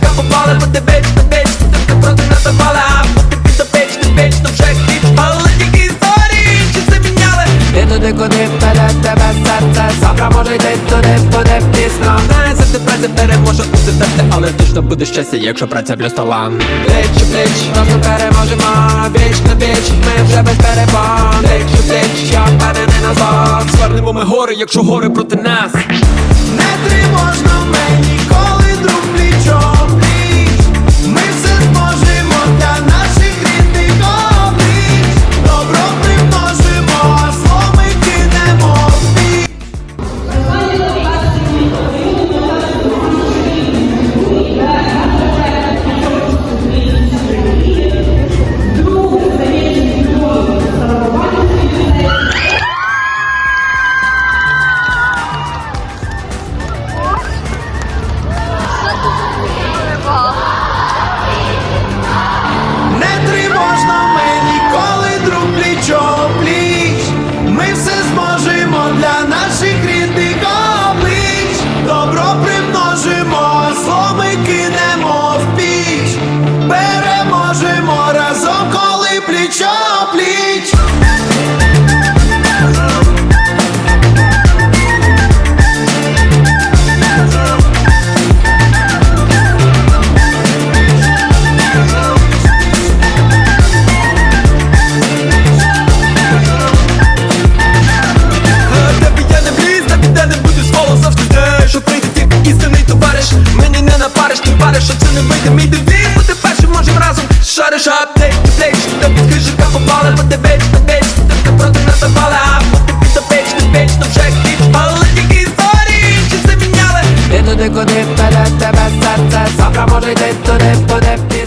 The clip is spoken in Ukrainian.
до під хижика попали Бути веч, на веч, ти проти нас запали А бути під до печ, ти печ, то вже хіч Але тільки історії, чи все міняли? Ти туди, куди впаде тебе серце? Завтра може йти туди, буде пізно Знає, завжди праця переможе усе серце Але точно буде щастя, якщо праця плюс талант Плеч, плеч, Разом переможемо Віч на віч, ми вже без перебон Плеч, плеч, я впевнений назад. Звернемо ми гори, якщо гори проти нас коли плічо de codetta, dette, bestette Sopra morri detto, detto, deppi